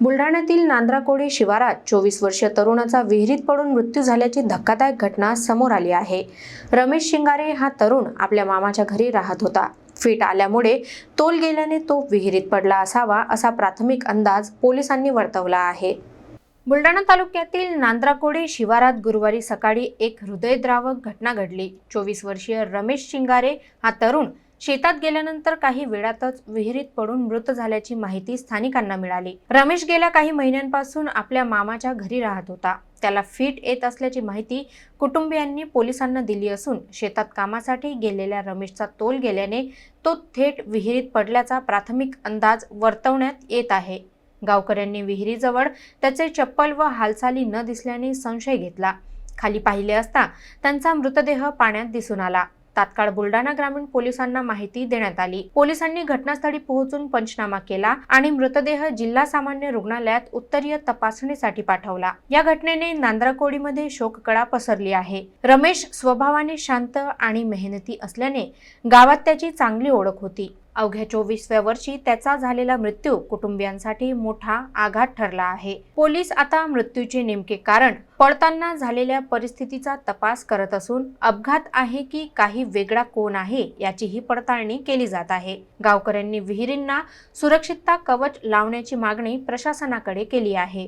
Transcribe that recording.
बुलढाण्यातील नांद्राकोडी शिवारात चोवीस वर्षीय तरुणाचा विहिरीत पडून मृत्यू झाल्याची धक्कादायक घटना समोर आली आहे. रमेश शिंगारे हा तरुण आपल्या मामाच्या घरी राहत होता. फिट आल्यामुळे तोल गेल्याने तो विहिरीत पडला असावा असा प्राथमिक अंदाज पोलिसांनी वर्तवला आहे. बुलढाणा तालुक्यातील नांद्राकोडी शिवारात गुरुवारी सकाळी एक हृदयद्रावक घटना घडली. चोवीस वर्षीय रमेश शिंगारे हा तरुण शेतात गेल्यानंतर काही वेळातच विहिरीत पडून मृत झाल्याची माहिती स्थानिकांना मिळाली. रमेश गेल्या काही महिन्यांपासून आपल्या मामाच्या घरी राहत होता. त्याला फिट येत असल्याची माहिती कुटुंबियांनी पोलिसांना दिली असून शेतात कामासाठी गेलेल्या रमेशचा तोल गेल्याने तो थेट विहिरीत पडल्याचा प्राथमिक अंदाज वर्तवण्यात येत आहे. गावकऱ्यांनी विहिरीजवळ त्याचे चप्पल व हालचाली न दिसल्याने संशय घेतला. खाली पाहिले असता त्यांचा मृतदेह पाण्यात दिसून आला. तात्काळ बुलढाणा ग्रामीण पोलिसांना माहिती देण्यात आली. पोलिसांनी घटनास्थळी पोहोचून पंचनामा केला आणि मृतदेह जिल्हा सामान्य रुग्णालयात उत्तरीय तपासणीसाठी पाठवला. या घटनेने नांद्राकोडीमध्ये शोककळा पसरली आहे. रमेश स्वभावाने शांत आणि मेहनती असल्याने गावात त्याची चांगली ओळख होती. अवघ्या चोवीसव्या वर्षी त्याचा झालेला मृत्यू कुटुंबियांसाठी मोठा आघात ठरला आहे. पोलीस आता मृत्यूचे नेमके कारण पळताना झालेल्या परिस्थितीचा तपास करत असून अपघात आहे की काही वेगळा कोण आहे याचीही पडताळणी केली जात आहे. गावकऱ्यांनी विहिरींना सुरक्षितता कवच लावण्याची मागणी प्रशासनाकडे केली आहे.